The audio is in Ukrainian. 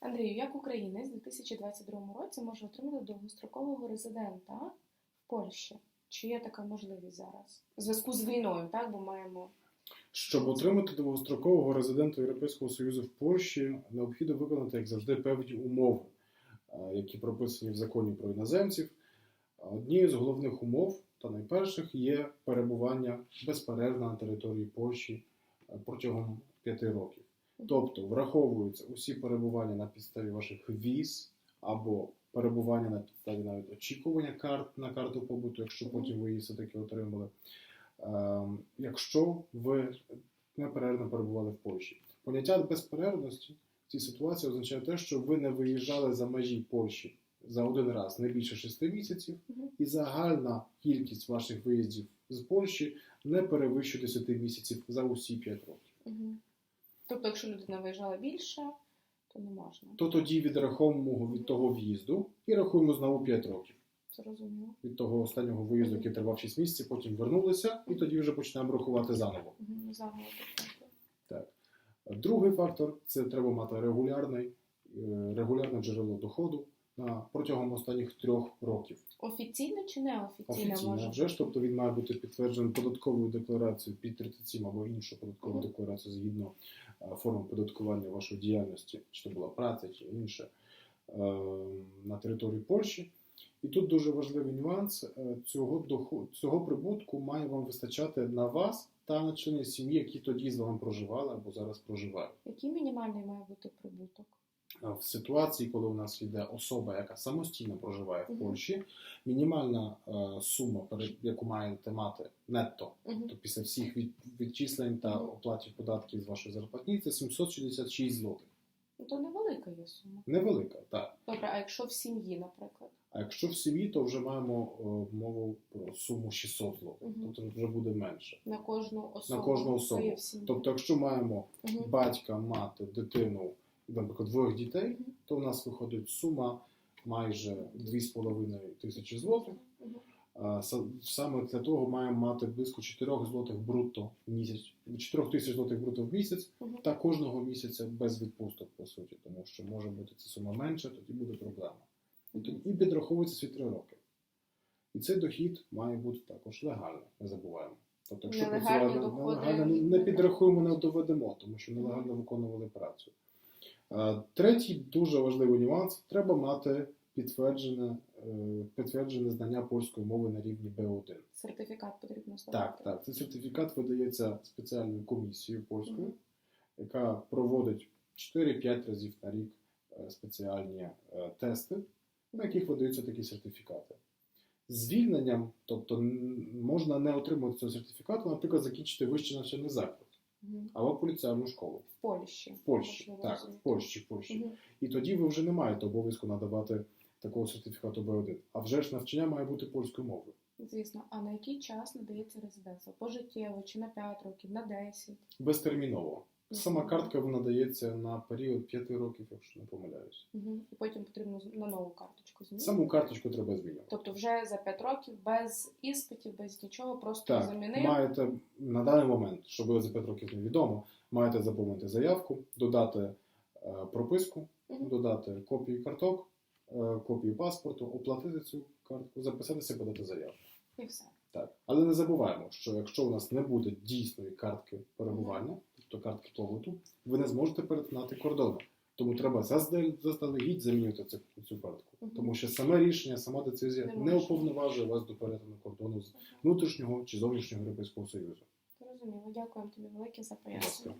Андрію, як українець у 2022 році може отримати довгострокового резидента в Польщі? Чи є така можливість зараз? В зв'язку з війною, так? Бо маємо Щоб отримати довгострокового резидента Європейського Союзу в Польщі, необхідно виконати, як завжди, певні умови, е, які прописані в законі про іноземців. Однією з головних умов та найперших є перебування безперервно на території Польщі е, протягом п'яти років. Тобто враховуються усі перебування на підставі ваших віз або перебування на підставі навіть очікування карт на карту побуту, якщо потім ви її все-таки отримали. Ем, Якщо ви неперервно перебували в Польщі, поняття безперервності в цій ситуації означає те, що ви не виїжджали за межі Польщі за один раз не більше шести місяців, і загальна кількість ваших виїздів з Польщі не перевищує 10 місяців за усі 5 років. Тобто, якщо людина виїжджала більше, то не можна. То тоді відраховуємо від того в'їзду і рахуємо знову 5 років. Зрозуміло. Від того останнього виїзду, який тривав 6 місяців, потім вернулися, і тоді вже почнемо рахувати заново. Угу. Загалом так. Другий фактор це треба мати регулярний, е, регулярне джерело доходу на протягом останніх трьох років. Офіційно чи неофіційно Офіційно може? вже ж, тобто він має бути підтверджений податковою декларацією під 37 або іншу податкову Мгм. декларацію згідно е, оподаткування вашої діяльності, чи то була праця, чи інше е, на території Польщі. І тут дуже важливий нюанс е, цього доходу, цього прибутку має вам вистачати на вас та на члени сім'ї, які тоді з вами проживали або зараз проживають. Який мінімальний має бути прибуток? А В ситуації, коли у нас йде особа, яка самостійно проживає в Польщі, мінімальна е, сума, яку маєте мати нетто, Угу. то після всіх відчислень та оплатів податків з вашої зарплатні, це 766 злотих. Ну, то невелика є сума. Невелика, так. Добре, а якщо в сім'ї, наприклад? А якщо в сім'ї, то вже маємо е, мову про суму 600 злотих, Мгм. тобто вже буде менше. На кожну особу. кожну особу. Тобто, якщо маємо Мгм. батька, мати, дитину, наприклад, двох дітей, то у нас виходить сума майже 2,5 тисячі злотих. Саме для того маємо мати близько 4 злотих брутто в місяць, 4 тисяч злотих брутто в місяць Мгм. та кожного місяця без відпусток, по суті, тому що може бути ця сума менше, тоді буде проблема. І, тоді- і підраховується всі 3 роки. І цей дохід має бути також легальний, не забуваємо. Тобто, якщо працювали нелегально, не, не підрахуємо, не доведемо, тому що нелегально виконували працю. Е, Третій дуже важливий нюанс: треба мати підтверджене, е, підтверджене знання польської мови на рівні Б1. Сертифікат потрібно ставити. Так, так. Цей сертифікат видається спеціальною комісією польською, Мгм. яка проводить 4-5 разів на рік е, спеціальні тести, на яких видаються такі сертифікати. Звільненням, тобто можна не отримати цього сертифікату, наприклад, закінчити вищий навчальний заклад Мгм. або поліціальну школу В Польщі. в Польщі. Так, в. Польщі, в Польщі. Угу. І тоді ви вже не маєте обов'язку надавати такого сертифікату Б1. А вже ж навчання має бути польською мовою. Звісно, а на який час надається резидентство? Пожиттєво чи на 5 років, на 10? Безтерміново. Сама картка надається на період 5 років, якщо не помиляюсь. Угу. І потім потрібно на нову карточку змінити. Саму карточку треба змінювати. Тобто вже за 5 років без іспитів, без нічого, просто Так, замінив. маєте на даний момент, що було за 5 років невідомо, маєте заповнити заявку, додати е, прописку, Мгм. додати копію карток, е, копію паспорту, оплатити цю картку, записатися, подати заявку. І все. Так. Але не забуваємо, що якщо у нас не буде дійсної картки перебування, тобто картки побуту, ви не зможете перетинати кордони. Тому треба заздалегідь замінювати цю, цю картку. Мгм. Тому що саме рішення, сама децизія Не не, уповноважує вас до перетину кордону з внутрішнього чи зовнішнього Європейського Союзу. Розуміло, Дякуємо тобі велике за пояснення.